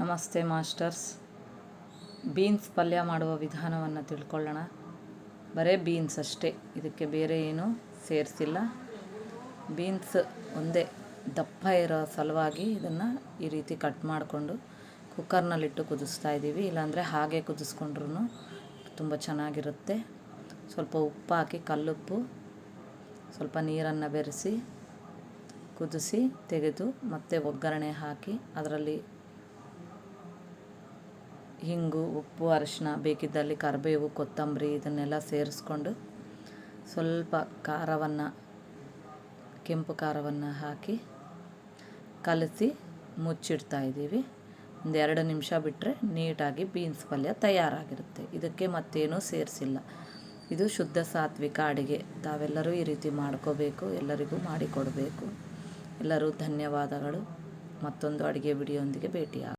ನಮಸ್ತೆ masters. Beans ಪಲ್ಯ ಮಾಡುವ ವಿಧಾನವನ್ನು ತಿಳ್ಕೊಳ್ಳೋಣ. ಬರೀ ಬೀನ್ಸ್ ಅಷ್ಟೇ, ಇದಕ್ಕೆ ಬೇರೆ ಏನು ಸೇರಿಸಿಲ್ಲ. ಬೀನ್ಸ್ ಒಂದೇ ದಪ್ಪ ಇರೋ ಸಲುವಾಗಿ ಇದನ್ನು ಈ ರೀತಿ ಕಟ್ ಮಾಡಿಕೊಂಡು ಕುಕ್ಕರ್ನಲ್ಲಿಟ್ಟು ಕುದಿಸ್ತಾ ಇದ್ದೀವಿ. ಇಲ್ಲಾಂದರೆ ಹಾಗೆ ಕುದಿಸ್ಕೊಂಡ್ರೂ ತುಂಬ ಚೆನ್ನಾಗಿರುತ್ತೆ. ಸ್ವಲ್ಪ ಉಪ್ಪು ಹಾಕಿ ಕಲ್ಲುಪ್ಪು, ಸ್ವಲ್ಪ ನೀರನ್ನು ಬೆರೆಸಿ ಕುದಿಸಿ ತೆಗೆದು ಮತ್ತೆ ಒಗ್ಗರಣೆ ಹಾಕಿ ಅದರಲ್ಲಿ ಹಿಂಗು, ಉಪ್ಪು, ಅರಿಶಿನ ಬೇಕಿದ್ದಲ್ಲಿ ಕರಿಬೇವು, ಕೊತ್ತಂಬರಿ ಇದನ್ನೆಲ್ಲ ಸೇರಿಸ್ಕೊಂಡು ಸ್ವಲ್ಪ ಖಾರವನ್ನು, ಕೆಂಪು ಖಾರವನ್ನು ಹಾಕಿ ಕಲಸಿ ಮುಚ್ಚಿಡ್ತಾ ಇದ್ದೀವಿ. ಒಂದು ಎರಡು ನಿಮಿಷ ಬಿಟ್ಟರೆ ನೀಟಾಗಿ ಬೀನ್ಸ್ ಪಲ್ಯ ತಯಾರಾಗಿರುತ್ತೆ. ಇದಕ್ಕೆ ಮತ್ತೇನೂ ಸೇರಿಸಿಲ್ಲ. ಇದು ಶುದ್ಧ ಸಾತ್ವಿಕ ಅಡುಗೆ. ತಾವೆಲ್ಲರೂ ಈ ರೀತಿ ಮಾಡ್ಕೋಬೇಕು, ಎಲ್ಲರಿಗೂ ಮಾಡಿಕೊಡಬೇಕು. ಎಲ್ಲರೂ ಧನ್ಯವಾದಗಳು. ಮತ್ತೊಂದು ಅಡುಗೆ ವಿಡಿಯೋಂದಿಗೆ ಭೇಟಿಯಾಗ